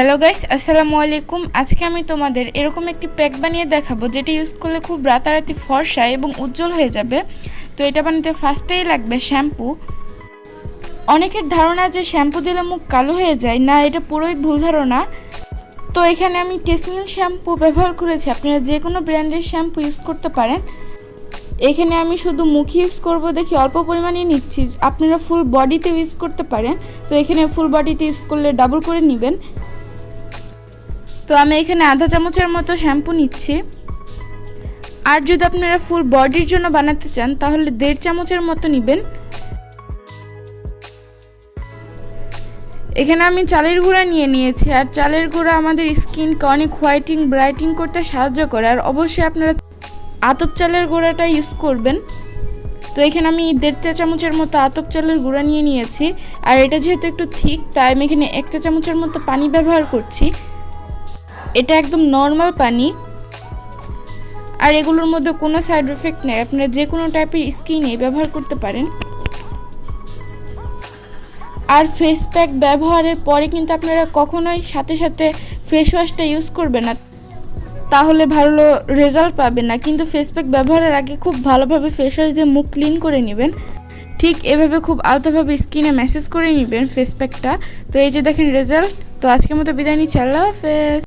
Hello guys আসসালামু আলাইকুম আজকে আমি তোমাদের এরকম একটি প্যাক বানিয়ে দেখাবো, যেটি ইউজ করলে খুব রাতারাতি ফর্সা এবং উজ্জ্বল হয়ে যাবে। তো এটা বানাতে ফার্স্টেই লাগবে শ্যাম্পু অনেকের ধারণা যে শ্যাম্পু দিলে মুখ কালো হয়ে যায়, না, এটা পুরোই ভুল ধারণা। তো এখানে আমি টেসমিল শ্যাম্পু ব্যবহার করেছি, আপনারা যে কোনো ব্র্যান্ডের শ্যাম্পু ইউজ করতে পারেন। এখানে আমি শুধু মুখে ইউজ করব, দেখি অল্প পরিমাণে নিচ্ছি। আপনারা ফুল বডিতে ইউজ করতে পারেন। তো এখানে ফুল বডিতে ইউজ করলে ডাবল করে নেবেন। তো আমি এখানে আধা চামচের মতো শ্যাম্পু নিচ্ছি। আর যদি আপনারা ফুল বডির জন্য বানাতে চান, তাহলে দেড় চামচের মতো নেবেন। এখানে আমি চালের গুঁড়া নিয়ে নিয়েছি, আর চালের গুঁড়া আমাদের স্কিনকে অনেক হোয়াইটিং, ব্রাইটিং করতে সাহায্য করে। আর অবশ্যই আপনারা আতপ চালের গুঁড়াটা ইউজ করবেন। তো এখানে আমি দেড় চা চামচের মতো আতপ চালের গুঁড়া নিয়ে নিয়েছি। আর এটা যেহেতু একটু থিক তাই আমি এখানে এক চা চামচের মতো পানি ব্যবহার করছি। এটা একদম নর্মাল পানি। আর এগুলোর মধ্যে কোনো সাইড এফেক্ট নেই। আপনারা যে কোনো টাইপের স্কিনে ব্যবহার করতে পারেন। আর ফেস প্যাক ব্যবহারের পরে কিন্তু আপনারা কখনোই সাথে সাথে ফেস ওয়াশটা ইউজ করবেন না। তাহলে ভালো রেজাল্ট পাবেন না। কিন্তু ফেস প্যাক ব্যবহারের আগে খুব ভালোভাবে ফেস ওয়াশ দিয়ে মুখ ক্লিন করে নেবেন। ঠিক এভাবে খুব আলতোভাবে স্কিনে ম্যাসেজ করে নেবেন ফেস প্যাকটা তো এই যে দেখেন রেজাল্ট তো আজকের মতো বিদায় নিচ্ছি। আল্লাহ হাফেজ।